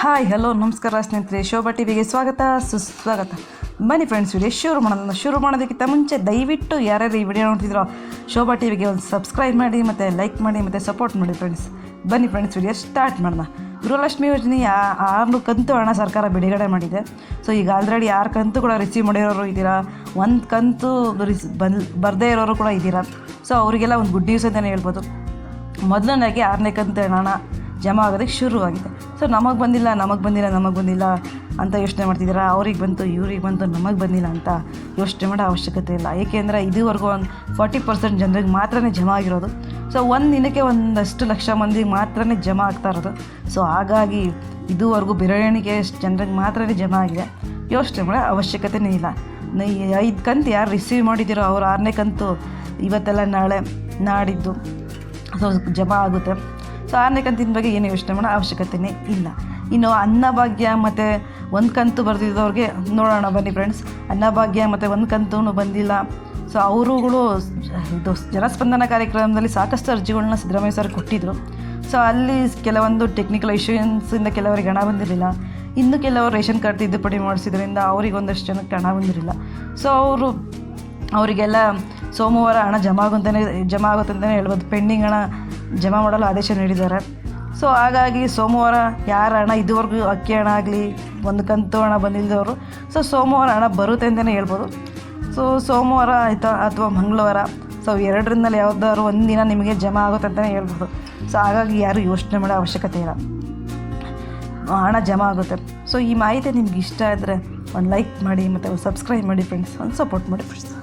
Hi hello ನಮಸ್ಕಾರ ಸ್ನೇಹಿತರೆ. ಶೋಭಾ ಟಿವಿಗೆ ಸ್ವಾಗತ, ಸುಸ್ವಾಗತ. ಬನ್ನಿ ಫ್ರೆಂಡ್ಸ್ ವಿಡಿಯೋ ಶುರು ಮಾಡೋಣ ಶುರು ಮಾಡೋದಕ್ಕಿಂತ ಮುಂಚೆ ದಯವಿಟ್ಟು ಯಾರ್ಯಾರು ಈ ವಿಡಿಯೋ ನೋಡ್ತಿದ್ರೋ, ಶೋಭಾ ಟಿವಿಗೆ ಒಂದು ಸಬ್ಸ್ಕ್ರೈಬ್ ಮಾಡಿ, ಮತ್ತು ಲೈಕ್ ಮಾಡಿ, ಮತ್ತು ಸಪೋರ್ಟ್ ಮಾಡಿ ಫ್ರೆಂಡ್ಸ್ ಬನ್ನಿ ಫ್ರೆಂಡ್ಸ್ ವಿಡಿಯೋ ಸ್ಟಾರ್ಟ್ ಮಾಡೋಣ. ಗೃಹಲಕ್ಷ್ಮಿ ಯೋಜನೆ ಆರು ಕಂತು ಹಣ ಸರ್ಕಾರ ಬಿಡುಗಡೆ ಮಾಡಿದೆ. ಸೊ ಈಗ ಆಲ್ರೆಡಿ ಆರು ಕಂತು ಕೂಡ ರಿಸೀವ್ ಮಾಡಿರೋರು ಇದ್ದೀರಾ? ಒಂದು ಕಂತು ರಿಸ್ ಬಂದ್ ಬರದೇ ಇರೋರು ಕೂಡ ಇದ್ದೀರಾ? ಸೊ ಅವರಿಗೆಲ್ಲ ಒಂದು ಗುಡ್ ನ್ಯೂಸ್ ಅಂತಲೇ ಹೇಳ್ಬೋದು. ಮೊದಲನೇದಾಗಿ ಆರನೇ ಕಂತು ಹಣ ಜಮಾ ಆಗೋದಕ್ಕೆ ಶುರುವಾಗಿದೆ. ಸೊ ನಮಗೆ ಬಂದಿಲ್ಲ ನಮಗೆ ಬಂದಿಲ್ಲ ನಮಗೆ ಬಂದಿಲ್ಲ ಅಂತ ಯೋಚನೆ ಮಾಡ್ತಿದ್ದೀರಾ? ಅವ್ರಿಗೆ ಬಂತು, ಇವ್ರಿಗೆ ಬಂತು, ನಮಗೆ ಬಂದಿಲ್ಲ ಅಂತ ಯೋಚನೆ ಮಾಡೋ ಅವಶ್ಯಕತೆ ಇಲ್ಲ. ಏಕೆಂದರೆ ಇದುವರೆಗೂ ಒಂದು ಫಾರ್ಟಿ ಪರ್ಸೆಂಟ್ ಜನರಿಗೆ ಮಾತ್ರ ಜಮಾ ಆಗಿರೋದು. ಸೊ ಒಂದು ದಿನಕ್ಕೆ ಒಂದಷ್ಟು ಲಕ್ಷ ಮಂದಿಗೆ ಮಾತ್ರನೇ ಜಮಾ ಆಗ್ತಾ ಇರೋದು. ಸೊ ಹಾಗಾಗಿ ಇದುವರೆಗೂ ಬಿರಣಿಗೆ ಜನರಿಗೆ ಮಾತ್ರ ಜಮಾ ಆಗಿದೆ. ಯೋಚನೆ ಮಾಡೋ ಅವಶ್ಯಕತೆನೇ ಇಲ್ಲ. ಐದು ಕಂತು ಯಾರು ರಿಸೀವ್ ಮಾಡಿದ್ದೀರೋ ಅವ್ರು ಆರನೇ ಕಂತು ಇವತ್ತೆಲ್ಲ ನಾಳೆ ನಾಡಿದ್ದು. ಸೊ ಜಮಾ ಆಗುತ್ತೆ. ಸೊ ಆರನೇ ಕಂತಿನ ಬಗ್ಗೆ ಏನು ಯೋಚನೆ ಮಾಡೋ ಅವಶ್ಯಕತೆಯೇ ಇಲ್ಲ. ಇನ್ನು ಅನ್ನಭಾಗ್ಯ ಮತ್ತು ಒಂದು ಕಂತು ಬರೆದಿದ್ದವ್ರಿಗೆ ನೋಡೋಣ ಬನ್ನಿ ಫ್ರೆಂಡ್ಸ್ ಅನ್ನಭಾಗ್ಯ ಮತ್ತು ಒಂದು ಕಂತೂ ಬಂದಿಲ್ಲ. ಸೊ ಅವರುಗಳು ಇದು ಜನಸ್ಪಂದನ ಕಾರ್ಯಕ್ರಮದಲ್ಲಿ ಸಾಕಷ್ಟು ಅರ್ಜಿಗಳನ್ನ ಸಿದ್ದರಾಮಯ್ಯ ಸರ್ ಕೊಟ್ಟಿದ್ದರು ಸೊ ಅಲ್ಲಿ ಕೆಲವೊಂದು ಟೆಕ್ನಿಕಲ್ ಇಶ್ಯೂನ್ಸಿಂದ ಕೆಲವರಿಗೆ ಹಣ ಬಂದಿರಲಿಲ್ಲ. ಇನ್ನು ಕೆಲವರು ರೇಷನ್ ಕಾರ್ಡ್ ತಿದ್ದುಪಡಿ ಮಾಡಿಸಿದ್ರಿಂದ ಅವ್ರಿಗೆ ಒಂದಷ್ಟು ಜನಕ್ಕೆ ಹಣ ಬಂದಿರಲಿಲ್ಲ. ಸೊ ಅವರು ಅವರಿಗೆಲ್ಲ ಸೋಮವಾರ ಹಣ ಜಮಾ ಆಗುತ್ತಲೇ ಜಮಾ ಆಗುತ್ತೆ ಅಂತಲೇ ಹೇಳ್ಬೋದು. ಪೆಂಡಿಂಗ್ ಹಣ ಜಮಾ ಮಾಡಲು ಆದೇಶ ನೀಡಿದ್ದಾರೆ. ಸೊ ಹಾಗಾಗಿ ಸೋಮವಾರ ಯಾರ ಹಣ ಇದುವರೆಗೂ ಅಕ್ಕಿ ಹಣ ಆಗಲಿ, ಒಂದು ಕಂತು ಹಣ ಬಂದಿಲ್ಲದವರು ಸೊ ಸೋಮವಾರ ಹಣ ಬರುತ್ತೆ ಅಂತಲೇ ಹೇಳ್ಬೋದು. ಸೊ ಸೋಮವಾರ ಆಯಿತಾ ಅಥವಾ ಮಂಗಳವಾರ? ಸೊ ಎರಡರಿಂದಲೇ ಯಾವುದಾದ್ರು ಒಂದು ದಿನ ನಿಮಗೆ ಜಮಾ ಆಗುತ್ತೆ ಅಂತಲೇ ಹೇಳ್ಬೋದು. ಸೊ ಹಾಗಾಗಿ ಯಾರು ಯೋಚನೆ ಮಾಡೋ ಅವಶ್ಯಕತೆ ಇಲ್ಲ. ಹಣ ಜಮಾ ಆಗುತ್ತೆ. ಸೊ ಈ ಮಾಹಿತಿ ನಿಮ್ಗೆ ಇಷ್ಟ ಆದರೆ ಒಂದು ಲೈಕ್ ಮಾಡಿ ಮತ್ತು ಸಬ್ಸ್ಕ್ರೈಬ್ ಮಾಡಿ ಫ್ರೆಂಡ್ಸ್ ಒಂದು ಸಪೋರ್ಟ್ ಮಾಡಿ ಫ್ರೆಂಡ್ಸ್